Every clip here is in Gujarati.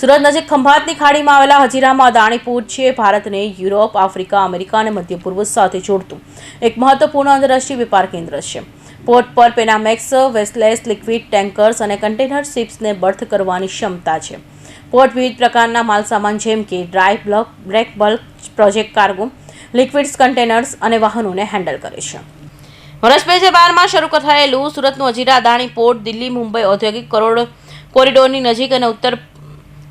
સુરત નજીક ખંભાતની ખાડીમાં આવેલા હજીરામાં અદાણીપુર છે. ભારતને યુરોપ, આફ્રિકા, અમેરિકા અને મધ્ય પૂર્વ સાથે જોડતું એક મહત્વપૂર્ણ આંતરરાષ્ટ્રીય વેપાર કેન્દ્ર છે. પોર્ટ પર પેનામેક્સ, વેસ્ટલેસ, લિક્વિડ ટેન્કર્સ અને કન્ટેનર શિપ્સને બર્થ કરવાની ક્ષમતા છે. પોર્ટ વિવિધ પ્રકારના માલસામાન જેમ કે dry bulk, break bulk, project cargo, liquids, containers અને વાહનોને હેન્ડલ કરે છે. વર્ષ બે હજાર બારમાં શરૂ થયેલું સુરતનું અજીરા અદાણી પોર્ટ દિલ્હી મુંબઈ ઔદ્યોગિક કરોડ કોરિડોરની નજીક અને ઉત્તર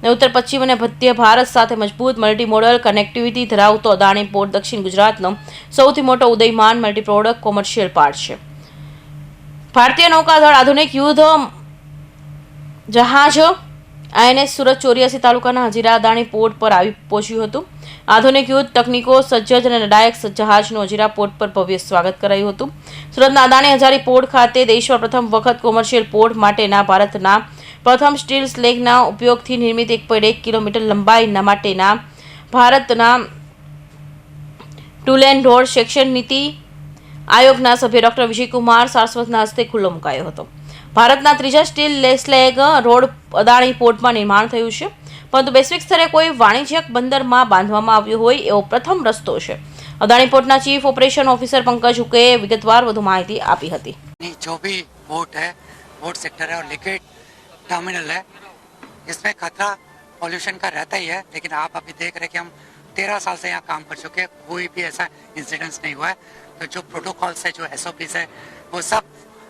ઉત્તર પશ્ચિમ અને મધ્ય ભારત સાથે મજબૂત મલ્ટીમોડલ કનેક્ટિવિટી ધરાવતો અદાણી પોર્ટ દક્ષિણ ગુજરાતનો સૌથી મોટો ઉદયમાન મલ્ટી પ્રોડક્ટ કોમર્શિયલ પાર્ટ છે. ભારતીય નૌકાદળ આધુનિક યુદ્ધ જહાજ, આઈએનએસ સુરત ચોર્યાસી તાલુકાના હજીરા અદાણી પોર્ટ પર આવી પહોંચ્યું હતું. આધુનિક યુદ્ધ તકનીકો સજ્જ અને લડાયક જહાજનું હજીરા પોર્ટ પર ભવ્ય સ્વાગત કરાયું હતું. સુરતના અદાણી હજારી પોર્ટ ખાતે દેશમાં પ્રથમ વખત કોમર્શિયલ પોર્ટ માટેના ભારતના પ્રથમ સ્ટીલ સ્લેગના ઉપયોગથી નિર્મિત એક પોઈન્ટ એક કિલોમીટર લંબાઈના માટેના ભારતના ટુલ એન્ડ રોડ શિક્ષણ નીતિ આયોગના સભ્ય ડૉક્ટર વિજયકુમાર સારસ્વતના હસ્તે ખુલ્લો મુકાયો હતો. ભારતના ત્રીજા સ્ટીલ સ્લેગ રોડ અદાણી પોર્ટમાં નિર્માણ થયું છે. પરંતુ વૈશ્વિક સ્તરે કોઈ વાણિજ્યક બંદરમાં બાંધવામાં આવ્યું હોય એવો પ્રથમ રસ્તો છે. અદાણી પોર્ટના ચીફ ઓપરેશન ઓફિસર પંકજ ઉકેએ વિગતવાર વધુ માહિતી આપી હતી. જો ભી પોર્ટ હે પોર્ટ સેક્ટર હે, ઓર टर्मिनल है। इसमें खतरा पॉल्यूशन का रहता ही है लेकिन आप अभी देख रहे हैं कि हम तेरह साल से यहाँ काम कर चुके हैं कोई भी ऐसा इंसिडेंस नहीं हुआ है। तो जो प्रोटोकॉल्स है जो एस है वो सब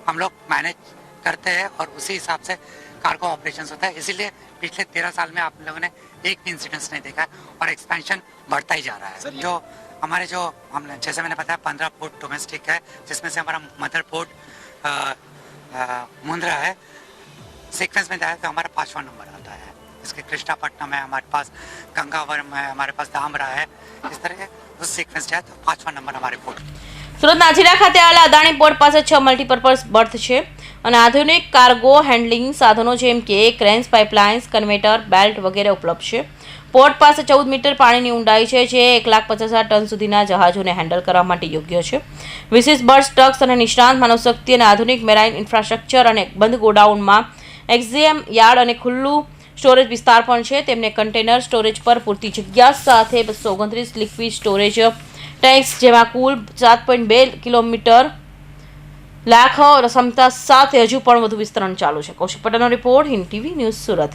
हम लोग मैनेज करते हैं और उसी हिसाब से कार्गो ऑपरेशन होता है। इसीलिए पिछले तेरह साल में आप लोगों ने एक भी इंसिडेंस नहीं देखा है और एक्सपेंशन बढ़ता ही जा रहा है। जो हमारे जो हम जैसे मैंने बताया पंद्रह पोर्ट डोमेस्टिक है जिसमें से हमारा मदर पोर्ट मुंद्रा है। सीक्वेंस में जाए तो हमारा पांचवा नंबर आता है इसके कृष्णापट्टनम है हमारे पास गंगावरम है हमारे पास दामरा है इस तरह के उस सीक्वेंस जाए तो पांचवा नंबर हमारे पोर्ट સુરતના અજીરા ખાતે આવેલા અદાણી પોર્ટ પાસે છ મલ્ટીપર્પઝ બર્થ છે અને આધુનિક કાર્ગો હેન્ડલિંગ સાધનો જેમ કે ક્રેન્સ પાઇપલાઇન્સ કન્વેટર બેલ્ટ વગેરે ઉપલબ્ધ છે પોર્ટ પાસે ચૌદ મીટર પાણીની ઊંડાઈ છે જે એક લાખ પચાસ હજાર ટન સુધીના જહાજોને હેન્ડલ કરવા માટે યોગ્ય છે વિશેષ બર્થ ટ્રક્સ અને નિષ્ણાંત માનવશક્તિ અને આધુનિક મેરાઇન ઇન્ફ્રાસ્ટ્રક્ચર અને બંધ ગોડાઉનમાં એક્ઝિયમ યાર્ડ અને ખુલ્લું સ્ટોરેજ વિસ્તાર પણ છે. તેમને કન્ટેનર સ્ટોરેજ પર પૂરતી જગ્યા સાથે બસો ઓગણત્રીસ લિક્વિડ સ્ટોરેજ ટેન્ક્સ, જેમાં કુલ સાત પોઈન્ટ બે કિલોમીટર લાખ ક્ષમતા સાથે હજુ પણ વધુ વિસ્તરણ ચાલુ છે. કૌશિક પટેલનો report, Hind TV news Surat.